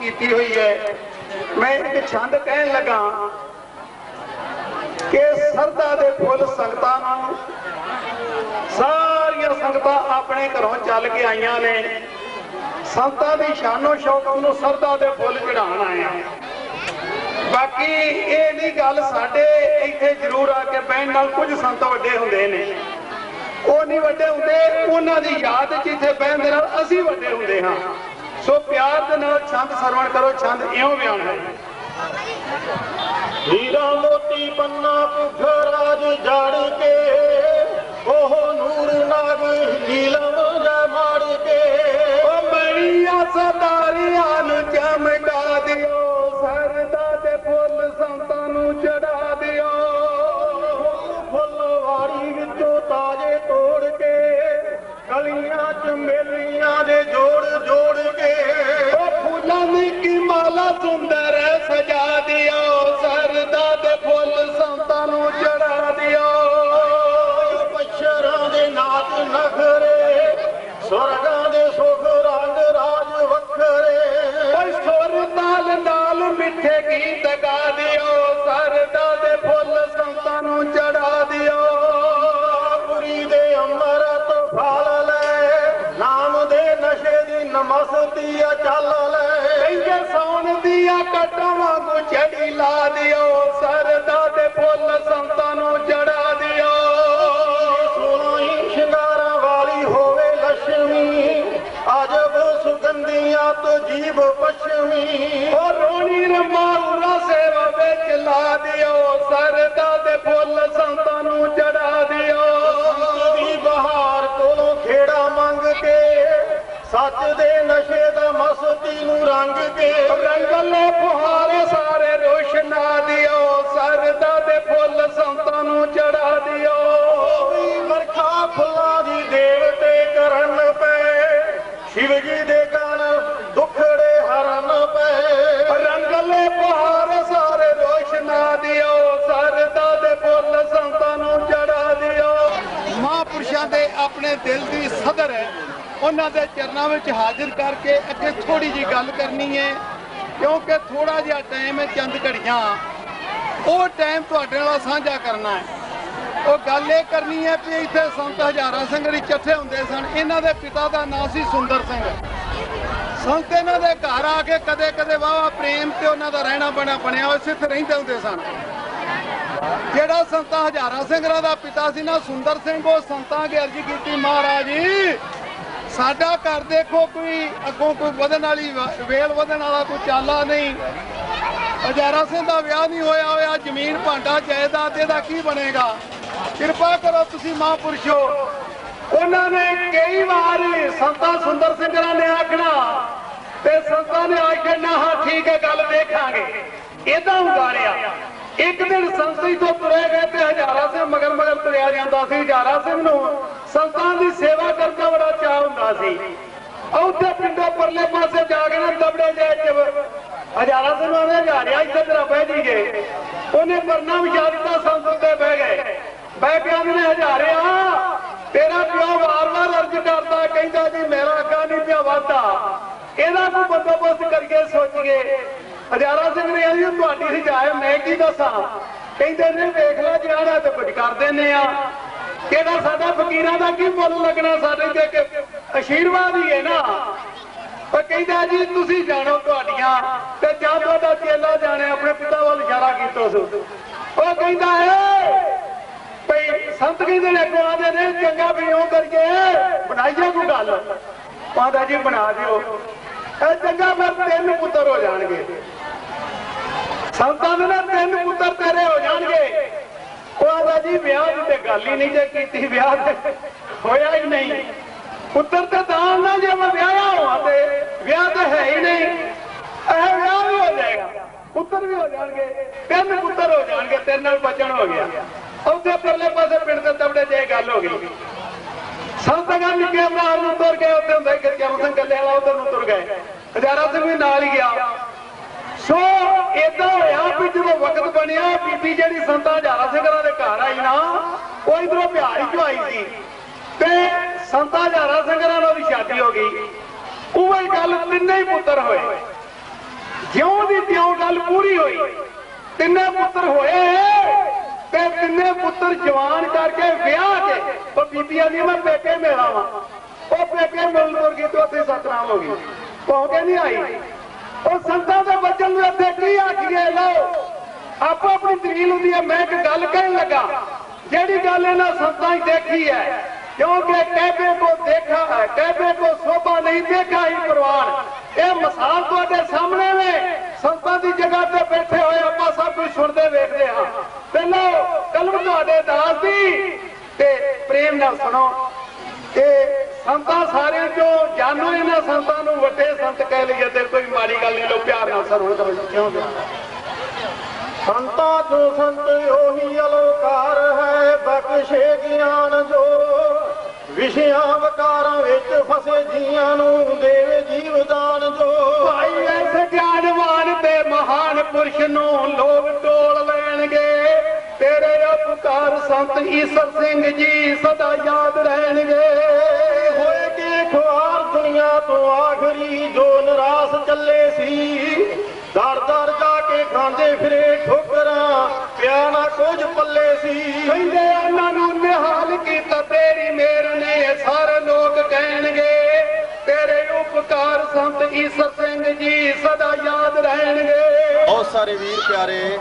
ਕੀਤੀ ਹੋਈ ਹੈ। ਮੈਂ ਇੱਕ ਛੰਦ ਕਹਿਣ ਲੱਗਾ ਕਿ ਸਰਦਾ ਦੇ ਫੁੱਲ ਸੰਗਤਾਂ ਨੂੰ ਸਾਰੀਆਂ ਸੰਗਤਾਂ ਆਪਣੇ ਘਰੋਂ ਚੱਲ ਕੇ ਆਈਆਂ ਨੇ। ਸੰਤਾਂ ਦੀ ਸ਼ਾਨੋ ਸ਼ੌਕਤ ਨੂੰ ਸਰਦਾ ਦੇ ਫੁੱਲ ਚੜਾਉਣ ਆਇਆ ਬਾਕੀ ਇਹ ਨਹੀਂ ਗੱਲ ਸਾਡੇ ਇੱਥੇ ਜ਼ਰੂਰ ਆ ਕੇ ਬਹਿਣ ਨਾਲ ਕੁਝ ਸੰਤ ਵੱਡੇ ਹੁੰਦੇ ਨੇ। ਉਹ ਨਹੀਂ ਵੱਡੇ ਹੁੰਦੇ, ਉਹਨਾਂ ਦੀ ਯਾਦ 'ਚ ਇੱਥੇ ਬਹਿਣ ਦੇ ਨਾਲ ਅਸੀਂ ਵੱਡੇ ਹੁੰਦੇ ਹਾਂ। ਸੋ ਪਿਆਰ ਦੇ ਨਾਲ ਛੰਦ ਸਰਵਣ ਕਰੋ, ਛੰਦ ਇਉਂ ਬਿਆਨ ਹੈ ਹੀਰਾ ਮੋਤੀ ਪੰਨਾ ਪੁੱਖ ਰਾਜ ਜੜ ਕੇ, ਉਹ ਨੂਰ ਚੜੀ ਲਾ ਦਿਓ ਸਰਦਾ ਦੇ ਫੁੱਲ ਸੰਤਾਂ ਨੂੰ ਜੜਾ ਦਿਓ। ਸੋਹਣੀ ਸ਼ਿੰਗਾਰਾਂ ਵਾਲੀ ਹੋਵੇ ਲక్ష్ਮੀ ਅਜਬ ਸੁਗੰਧੀਆਂ ਤੋਂ ਜੀਵ ਪਛਮੀ। ਆਪਣੇ ਦਿਲ ਦੀ ਸਦਰ ਹੈ। ਉਹਨਾਂ ਦੇ ਚਰਨਾਂ ਵਿੱਚ ਹਾਜ਼ਰ ਕਰਕੇ ਅੱਗੇ ਥੋੜੀ ਜੀ ਗੱਲ ਕਰਨੀ ਹੈ, ਕਿਉਂਕਿ ਥੋੜਾ ਜਿਹਾ ਟਾਈਮ ਹੈ ਚੰਦ ਘੜੀਆਂ। ਉਹ ਟਾਈਮ ਤੁਹਾਡੇ ਨਾਲ ਸਾਂਝਾ ਕਰਨਾ ਹੈ। ਉਹ ਗੱਲ ਇਹ ਕਰਨੀ ਹੈ ਵੀ ਇੱਥੇ ਸੰਤ ਹਜ਼ਾਰਾ ਸਿੰਘ ਦੇ ਚੱਠੇ ਹੁੰਦੇ ਸਨ, ਇਹਨਾਂ ਦੇ ਪਿਤਾ ਦਾ ਨਾਂ ਸੀ ਸੁੰਦਰ ਸਿੰਘ। ਸੰਤ ਇਹਨਾਂ ਦੇ ਘਰ ਆ ਕੇ ਕਦੇ ਕਦੇ ਵਾਵਾ ਪ੍ਰੇਮ ਤੇ ਉਹਨਾਂ ਦਾ ਰਹਿਣਾ ਬਣਾ ਬਣਿਆ ਹੋਇਆ ਸੀ, ਇੱਥੇ ਰਹਿੰਦੇ ਹੁੰਦੇ ਸਨ। ਜਿਹੜਾ ਸੰਤਾਂ ਹਜ਼ਾਰਾਂ ਸਿੰਘਾਂ ਦਾ ਪਿਤਾ ਸੀ ਨਾ, ਸੁੰਦਰ ਸਿੰਘ ਉਹ ਸੰਤਾਂ ਅੱਗੇ ਅਰਜੀ ਕੀਤੀ, ਮਹਾਰਾਜ ਜੀ, ਸਾਡਾ ਘਰ ਦੇਖੋ ਕੋਈ, ਅੱਗੋਂ ਕੋਈ ਵਧਣ ਵਾਲੀ ਵ- ਵੇਲ ਵਧਣ ਵਾਲਾ ਕੋਈ ਚਾਲਾ ਨਹੀਂ। ਹਜ਼ਾਰਾ ਸਿੰਘ ਦਾ ਵਿਆਹ ਨਹੀਂ ਹੋਇਆ ਹੋਇਆ, ਜ਼ਮੀਨ ਭਾਂਡਾ, ਜਾਇਦਾਦ ਇਹਦਾ ਕੀ ਬਣੇਗਾ? ਕਿਰਪਾ ਕਰੋ ਤੁਸੀਂ ਮਹਾਂਪੁਰਸ਼ੋ। ਉਹਨਾਂ ਨੇ ਕਈ ਵਾਰ ਸੰਤਾਂ ਸੁੰਦਰ ਸਿੰਘਰਾਂ ਨੇ ਆਖਣਾ, ਤੇ ਸੰਤਾਂ ਨੇ ਆਖਣਾ ਹਾਂ, ਠੀਕ ਹੈ, ਗੱਲ ਦੇਖਾਂਗੇ ਇਦਾਂ ਉਗਾਰਿਆ ਇੱਕ ਦਿਨ ਸੰਸਦੀ ਤੋਂ ਤੁਰੇ ਗਏ ਤੇ ਹਜ਼ਾਰਾ ਸਿੰਘ ਮਗਰ ਮਗਰ ਤੁਰਿਆ ਜਾਂਦਾ ਸੀ, ਹਜ਼ਾਰਾ ਸਿੰਘ ਨੂੰ ਸੰਤਾਂ ਦੀ ਸੇਵਾ ਕਰਨ ਦਾ ਬੜਾ ਚਾਹ ਹੁੰਦਾ ਸੀ। ਉੱਥੇ ਪਿੰਡੋਂ ਪਰਲੇ ਪਾਸੇ ਜਾ ਕੇ ਨਾ ਦਬੜੇ ਜੇ ਚ ਹਜ਼ਾਰਾ ਸਿੰਘ ਉਹਨੇ ਹਜ਼ਾਰਿਆ ਇੱਥੇ ਤੇਰਾ ਬਹਿ ਜੀਗੇ ਉਹਨੇ ਪਰਨਾ ਵਿਛਾ ਦਿੱਤਾ ਸੰਸਦ ਤੇ ਬਹਿ ਗਏ। ਬਹਿ ਕੇ ਉਹਨੇ ਹਜ਼ਾਰਿਆ ਤੇਰਾ ਪਿਓ ਵਾਰ-ਵਾਰ ਅਰਜ਼ ਕਰਦਾ, ਕਹਿੰਦਾ ਜੀ, ਮੇਰਾ ਅੱਗਾ ਨਹੀਂ ਪਿਆ ਵਾਦਾ ਇਹਦਾ ਕੋਈ ਬੰਦੋਬਸਤ ਕਰਕੇ ਸੋਚੀਏ। ਹਜ਼ਾਰਾ ਸਿੰਘ ਨੇ ਆਈ, ਤੁਹਾਡੀ ਹਜਾਏ ਮੈਂ ਕੀ ਦੱਸਾਂ? ਕਹਿੰਦੇ ਨੇ, ਵੇਖ ਲੈ ਜਿਹੜਾ ਤੇ ਕੁਝ ਕਰ ਦਿੰਨੇ ਆ। ਕਿਹੜਾ ਸਾਡਾ ਫਕੀਰਾਂ ਦਾ ਕੀ ਮੁੱਲ ਲੱਗਣਾ ਸਾਡੇ ਤੇ ਕਿ ਅਸ਼ੀਰਵਾਦ ਹੀ ਹੈ ਨਾ? ਉਹ ਕਹਿੰਦਾ ਜੀ, ਤੁਸੀਂ ਜਾਣੋ ਤੁਹਾਡੀਆਂ ਤੇ ਜਾਂ ਤੁਹਾਡਾ ਚੇਲਾ ਜਾਣੇ, ਆਪਣੇ ਪਿਤਾ ਵੱਲ ਇਸ਼ਾਰਾ ਕੀਤਾ ਸੋ। ਉਹ ਕਹਿੰਦਾ, ਹੈ, ਭਈ ਸੰਤ ਕਹਿੰਦੇ ਨੇ, ਅੱਗੋਂ ਆਦੇ ਨੇ, ਚੰਗਾ ਵੀ ਉਹ ਕਰਕੇ ਬਣਾਈਏ ਕੋਈ ਗੱਲ? ਪਾਦਾ ਜੀ, ਬਣਾ ਦਿਓ। ਇਹ ਚੰਗਾ ਫਿਰ ਤਿੰਨ ਪੁੱਤਰ ਹੋ ਜਾਣਗੇ। ਸੰਤਾਂ ਦੇ ਨਾ ਤਿੰਨ ਪੁੱਤਰ ਤੇਰੇ ਹੋ ਜਾਣਗੇ। ਉਹ ਆਦਾ ਜੀ, ਵਿਆਹ ਦੀ ਤੇ ਗੱਲ ਹੀ ਨਹੀਂ ਜੇ ਕੀਤੀ, ਵਿਆਹ ਤੇ ਹੋਇਆ ਹੀ ਨਹੀਂ। ਪੁੱਤਰ ਤੇ ਦਾਨ ਨਾ ਜੇ ਮੈਂ ਵਿਆਹਿਆ ਹੋਵਾਂ ਤੇ, ਵਿਆਹ ਤੇ ਹੈ ਹੀ ਨਹੀਂ। ਇਹ ਵਿਆਹ ਵੀ ਹੋ ਜਾਏਗਾ, ਪੁੱਤਰ ਵੀ ਹੋ ਜਾਣਗੇ, ਤਿੰਨ ਪੁੱਤਰ ਹੋ ਜਾਣਗੇ, ਤਿੰਨ ਨਾਲ ਬਚਣ ਹੋ ਗਿਆ। ਉੱਥੇ ਪਰਲੇ ਪਾਸੇ ਪਿੰਡ ਦੇ ਤਬੜੇ ਜੇ ਗੱਲ ਹੋ ਗਈ। ਸੰਤ ਸੰਤਗਾਂ ਨਿੱਕੇ ਅਮਰਾਰ ਨੂੰ ਤੁਰ ਗਏ, ਉੱਥੇ ਹੁੰਦਾ ਕਿ ਚਰਨ ਸਿੰਘ ਕੱਲੇ ਵਾਲਾ ਉਧਰ ਨੂੰ ਤੁਰ ਗਏ। ਹਜ਼ਾਰਾ ਸਿੰਘ ਵੀ ਨਾਲ ਹੀ ਗਿਆ। ਸੋ ਇਦਾਂ ਹੋਇਆ ਵੀ ਜਦੋਂ ਵਕਤ ਬਣਿਆ, ਬੀਬੀ ਜਿਹੜੀ ਸੰਤਾ ਹਜ਼ਾਰਾ ਸਿੰਘਾਂ ਦੇ ਘਰ ਆਈ ਨਾ, ਉਹ ਇਧਰੋਂ ਬਿਹਾਰ ਚੋਂ ਆਈ ਸੀ। ਤੇ ਸੰਤਾ ਹਜ਼ਾਰਾ ਸਿੰਘਾਂ ਨਾਲ ਉਹਦੀ ਸ਼ਾਦੀ ਹੋ ਗਈ। ਉਹ ਗੱਲ ਤਿੰਨੇ ਹੀ ਪੁੱਤਰ ਹੋਏ। ਜਿਉਂ ਦੀ ਤਿਉਂ ਗੱਲ ਪੂਰੀ ਹੋਈ, ਤਿੰਨੇ ਪੁੱਤਰ ਹੋਏ ਤੇ ਤਿੰਨੇ ਪੁੱਤਰ ਜਵਾਨ ਕਰਕੇ ਵਿਆਹ ਕੇ ਉਹ ਬੀਬੀਆਂ ਦੀ ਮੈਂ ਪੇਕੇ ਮਿਲਾ ਵਾ। ਉਹ ਪੇਕੇ ਮਿਲ ਤੁਰ ਗਈ ਤੇ ਉੱਥੇ ਸਤਨਾਮ ਹੋ ਗਈ। ਕਹੋ ਕੇ ਨਹੀਂ ਆਈ ਉਹ ਸੰਤਾਂ ਦੇ ਬਚਨ ਨੂੰ ਇੱਥੇ ਕੀ ਆਖੀਏ ਲਓ। ਆਪੋ ਆਪਣੀ ਦਲੀਲ ਹੁੰਦੀ ਹੈ, ਮੈਂ ਇੱਕ ਗੱਲ ਕਹਿਣ ਲੱਗਾ। ਜਿਹੜੀ ਗੱਲ ਇਹਨਾਂ ਸੰਤਾਂ 'ਚ ਦੇਖੀ ਹੈ, ਕਿਉਂਕਿ ਕਹਿਬੇ ਕੋ ਦੇਖਾ ਹੈ ਕਹਿਬੇ ਕੋ ਸੋਭਾ ਨਹੀਂ ਦੇਖਾ ਹੀ ਪ੍ਰਵਾਨ ਇਹ ਮਿਸਾਲ ਤੁਹਾਡੇ ਸਾਹਮਣੇ ਨੇ। ਸੰਤਾਂ ਦੀ ਜਗ੍ਹਾ ਤੇ ਬੈਠੇ ਹੋਏ ਆਪਾਂ ਸਭ ਕੁਝ ਸੁਣਦੇ ਵੇਖਦੇ ਹਾਂ। ਪਹਿਲਾਂ ਕਲਮ ਤੁਹਾਡੇ ਦਾਸ ਦੀ ਤੇ ਪ੍ਰੇਮ ਨਾਲ ਸੁਣੋ। ਕਿ ਸੰਤਾਂ ਸਾਰਿਆਂ ਚੋਂ ਜਾਨੋ ਇਹਨਾਂ ਸੰਤਾਂ ਨੂੰ ਵੱਡੇ ਸੰਤ ਕਹਿ ਲਈਏ ਤੇ ਕੋਈ ਮਾੜੀ ਗੱਲ ਨਹੀਂ ਲੋ ਪਿਆਰ ਨਾਲ ਸਰਵਣ ਕਰੋ ਕਿਉਂ ਸੰਤਾਂ ਜੋ ਸੰਤ ਉਹੀ ਅਲੋਕਾਰ ਹੈ ਬਖਸ਼ੇ ਗਿਆਨ ਜੋ। ਵਿਸ਼ਿਆਂ ਵਕਾਰਾਂ ਵਿੱਚ ਫਸੇ ਜੀਆਂ ਨੂੰ ਦੇਵੇ ਜੀਵਦਾਨ ਜੋ। ਭਾਈ ਐਸੇ ਗਿਆਨਵਾਨ ਤੇ ਮਹਾਨ ਪੁਰਸ਼ ਨੂੰ ਲੋਕ ਟੋਲ ਲੈਣਗੇ। ਤੇਰੇ ਉਪਕਾਰ ਸੰਤ ਈਸਰ ਸਿੰਘ ਜੀ ਸਦਾ ਯਾਦ ਰਹਿਣਗੇ। ਹੋਏ ਕਿ ਖੁਆਰ ਦੁਨੀਆ ਤੋਂ ਆਖਰੀ ਜੋ ਨਿਰਾਸ਼ ਚੱਲੇ ਸੀ ਦਰ ਦਰ ਜਾ ਕੇ ਖਾਂਦੇ ਫਿਰੇ ਨਾ ਕੁਝ ਪੱਲੇ ਸੀ। ਕਹਿੰਦੇ ਉਹਨਾਂ ਨੂੰ ਨਿਹਾਲ ਕੀਤਾ ਤੇਰੀ ਮੇਰ ਨੇ ਇਹ ਸਾਰੇ ਲੋਕ ਕਹਿਣਗੇ ਤੇਰੇ ਉਪਕਾਰ ਸੰਤ ਈਸਰ ਸਿੰਘ ਜੀ ਸਦਾ ਯਾਦ ਰਹਿਣਗੇ। ਬਹੁਤ ਸਾਰੇ ਵੀਰ ਪਿਆਰੇ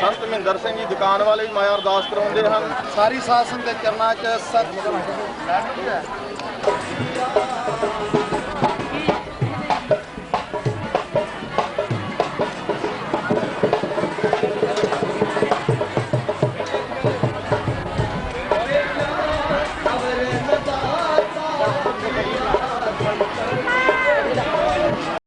ਸੰਤ ਮਹਿੰਦਰ ਸਿੰਘ ਜੀ ਦੁਕਾਨ ਵਾਲੇ ਵੀ ਮਾਇਆ ਅਰਦਾਸ ਕਰਾਉਂਦੇ ਹਨ। ਸਾਰੀ ਸਾਸਨ ਦੇ ਚਰਨਾਂ 'ਚ ਸਤ